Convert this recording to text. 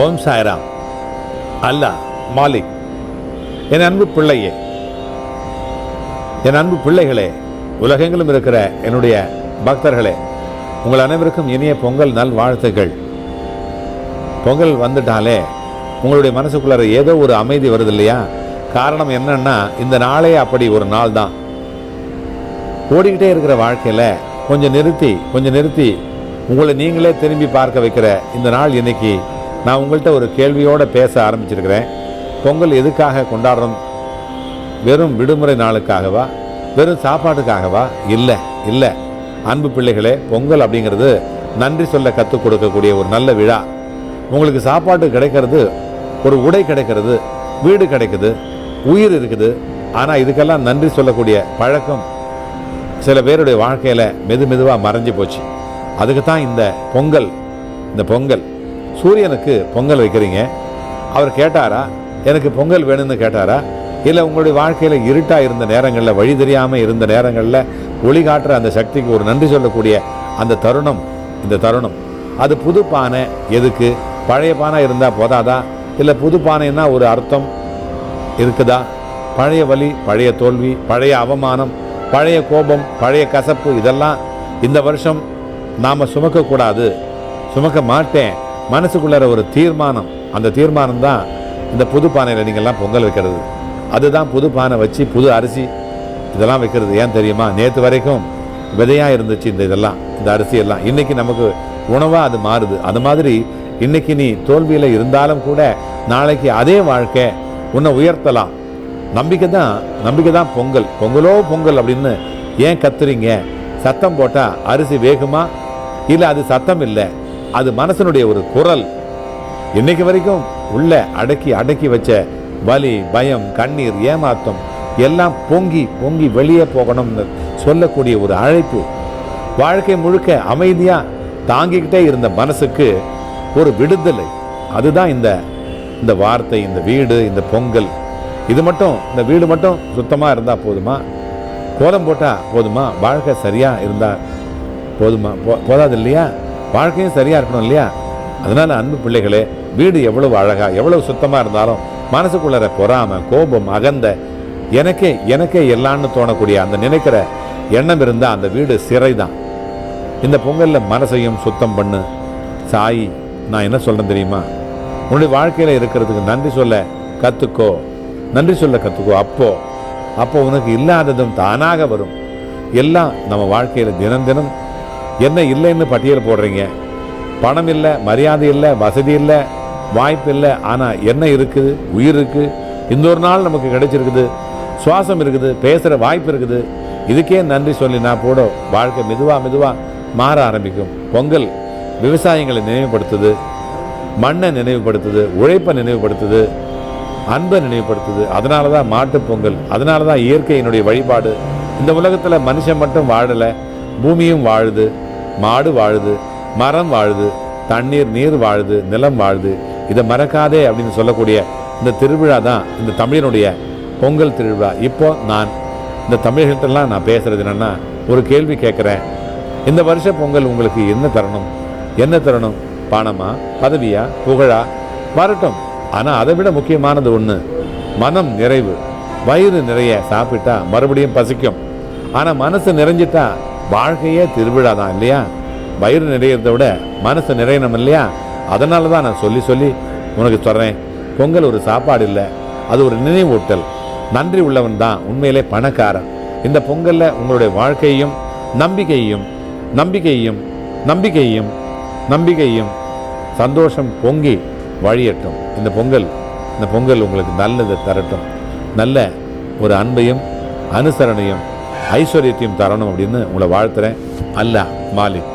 ஓம் சாய்ராம். அல்லாஹ் மாலிக் என் அன்பு பிள்ளையே என் அன்பு பிள்ளைகளே உலகெங்கிலும் இருக்கிற என்னுடைய பக்தர்களே உங்கள் அனைவருக்கும் இனிய பொங்கல் நல் வாழ்த்துக்கள். பொங்கல் வந்துட்டாலே உங்களுடைய மனசுக்குள்ளார ஏதோ ஒரு அமைதி வருது இல்லையா காரணம் என்னன்னா இந்த நாளே அப்படி ஒரு நாள் தான் ஓடிக்கிட்டே இருக்கிற வாழ்க்கையில் கொஞ்சம் நிறுத்தி கொஞ்சம் நிறுத்தி உங்களை நீங்களே திரும்பி பார்க்க வைக்கிற இந்த நாள் இன்னைக்கு நான் உங்கள்கிட்ட ஒரு கேள்வியோடு பேச ஆரம்பிச்சிருக்கிறேன். பொங்கல் எதுக்காக கொண்டாடுறோம்? வெறும் விடுமுறை நாளுக்காகவா? வெறும் சாப்பாட்டுக்காகவா? இல்லை இல்லை. அன்பு பிள்ளைகளே பொங்கல் அப்படிங்கிறது நன்றி சொல்ல கற்றுக் கொடுக்கக்கூடிய ஒரு நல்ல விழா. உங்களுக்கு சாப்பாடு கிடைக்கிறது ஒரு உடை கிடைக்கிறது வீடு கிடைக்குது உயிர் இருக்குது. ஆனால் இதுக்கெல்லாம் நன்றி சொல்லக்கூடிய பழக்கம் சில பேருடைய வாழ்க்கையில் மெது மெதுவாக மறைஞ்சு போச்சு. அதுக்கு தான் இந்த பொங்கல் இந்த பொங்கல். சூரியனுக்கு பொங்கல் வைக்கிறீங்க. அவர் கேட்டாரா? எனக்கு பொங்கல் வேணும்னு கேட்டாரா? இல்லை உங்களுடைய வாழ்க்கையில் இருட்டாக இருந்த நேரங்களில் வழி தெரியாமல் இருந்த நேரங்களில் ஒளி காட்டுற அந்த சக்திக்கு ஒரு நன்றி சொல்லக்கூடிய அந்த தருணம் இந்த தருணம். அது புது பானை எதுக்கு? பழைய பானை இருந்தால் போதாதா? இல்லை புது பானைன்னா ஒரு அர்த்தம் இருக்குதா? பழைய வலி பழைய தோல்வி பழைய அவமானம் பழைய கோபம் பழைய கசப்பு இதெல்லாம் இந்த வருஷம் நாம் சுமக்கக்கூடாது. சுமக்க மாட்டேன். மனசுக்குள்ளார ஒரு தீர்மானம். அந்த தீர்மானம் தான் இந்த புது பானையில் நீங்கள்லாம் பொங்கல் வைக்கிறது. அதுதான் புது பானை வச்சு புது அரிசி இதெல்லாம் வைக்கிறது. ஏன் தெரியுமா? நேற்று வரைக்கும் விதையாக இருந்துச்சு இந்த இதெல்லாம் இந்த அரிசி எல்லாம். இன்றைக்கி நமக்கு உணவாக அது மாறுது. அது மாதிரி இன்னைக்கு நீ தோல்வியில் இருந்தாலும் கூட நாளைக்கு அதே வாழ்க்கை உன்னை உயர்த்தலாம். நம்பிக்கை தான் நம்பிக்கை தான் பொங்கல். பொங்கலோ பொங்கல் அப்படின்னு ஏன் கத்துறீங்க? சத்தம் போட்டால் அரிசி வேகுமா? இல்லை அது சத்தம் இல்லை. அது மனசனுடைய ஒரு குரல். இன்னைக்கு வரைக்கும் உள்ள அடக்கி அடக்கி வச்ச வலி பயம் கண்ணீர் ஏமாத்தம் எல்லாம் பொங்கி பொங்கி வெளியே போகணும்னு சொல்லக்கூடிய ஒரு அழைப்பு. வாழ்க்கை முழுக்க அமைதியாக தாங்கிக்கிட்டே இருந்த மனசுக்கு ஒரு விடுதலை. அதுதான் இந்த இந்த வார்த்தை இந்த வீடு இந்த பொங்கல். இது மட்டும் இந்த வீடு மட்டும் சுத்தமாக இருந்தால் போதுமா? கோலம் போட்டால் போதுமா? வாழ்க்கை சரியாக இருந்தால் போதுமா? போ- போதாது இல்லையா? வாழ்க்கையும் சரியா இருக்கணும் இல்லையா? அதனால அன்பு பிள்ளைகளே வீடு எவ்வளவு அழகா எவ்வளவு சுத்தமா இருந்தாலும் மனசுக்குள்ளற பொறாம கோபம் அகந்த எனக்கே எனக்கே எல்லாம்னு தோணக்கூடிய அந்த நினைக்கிற எண்ணம் இருந்தா அந்த வீடு சிறைதான். இந்த பொங்கல்ல மனசையும் சுத்தம் பண்ணு. சாய் நான் என்ன சொல்கிறேன் தெரியுமா? உன்னுடைய வாழ்க்கையில இருக்கிறதுக்கு நன்றி சொல்ல கத்துக்கோ. நன்றி சொல்ல கத்துக்கோ அப்போ. அப்போ உனக்கு இல்லாததும் தானாக வரும். எல்லாம் நம்ம வாழ்க்கையில தினம் தினம் என்ன இல்லைன்னு பட்டியல் போடுறீங்க. பணம் இல்லை மரியாதை இல்லை வசதி இல்லை வாய்ப்பு இல்லை ஆனால் என்ன இருக்குது? உயிர் இருக்குது இந்த ஒரு நாள் நமக்கு கிடைச்சிருக்குது. சுவாசம் இருக்குது பேசுகிற வாய்ப்பு இருக்குது. இதுக்கே நன்றி சொல்லி நான் கூட வாழ்க்கை மெதுவாக மெதுவாக மாற ஆரம்பிக்கும். பொங்கல் விவசாயங்களை நினைவுபடுத்துது. மண்ணை நினைவுபடுத்துது. உழைப்பை நினைவுபடுத்துது. அன்பை நினைவுபடுத்துது. அதனால தான் மாட்டுப் பொங்கல் அதனால தான் இயற்கையினுடைய வழிபாடு. இந்த உலகத்தில் மனுஷன் மட்டும் வாழலை பூமியும் வாழுது. மாடு வாழுது மரம் வாழுது தண்ணீர் நீர் வாழுது நிலம் வாழுது. இதை மறக்காதே அப்படின்னு சொல்லக்கூடிய இந்த திருவிழா தான் இந்த தமிழனுடைய பொங்கல் திருவிழா. இப்போ நான் இந்த தமிழர்கள்ட்டெல்லாம் நான் பேசுறது என்னென்னா ஒரு கேள்வி கேட்குறேன். இந்த வருஷ பொங்கல் உங்களுக்கு என்ன தரணும்? என்ன தரணும்? பணமா பதவியா புகழா? வரட்டும். ஆனால் அதை விட முக்கியமானது ஒன்று மனம் நிறைவு. வயிறு நிறைய சாப்பிட்டா மறுபடியும் பசிக்கும். ஆனால் மனசு நிறைஞ்சிட்டா வாழ்க்கையே திருவிழா தான் இல்லையா? வயிறு நிறையிறத விட மனசு நிறையணும் இல்லையா? அதனால தான் நான் சொல்லி சொல்லி உனக்கு சொல்கிறேன் பொங்கல் ஒரு சாப்பாடு இல்லை அது ஒரு நினைவூட்டல். நன்றி உள்ளவன் தான் உண்மையிலே பணக்காரன். இந்த பொங்கலில் உங்களுடைய வாழ்க்கையையும் நம்பிக்கையும் நம்பிக்கையும் நம்பிக்கையும் நம்பிக்கையும் சந்தோஷம் பொங்கி வழியட்டும். இந்த பொங்கல் இந்த பொங்கல் உங்களுக்கு நல்லது தரட்டும். நல்ல ஒரு அன்பையும் அனுசரணையும் ஐஸ்வர்யத்தையும் தரணும் அப்படின்னு உங்களை வாழ்த்துறேன். அல்லாஹ் மாலிக்.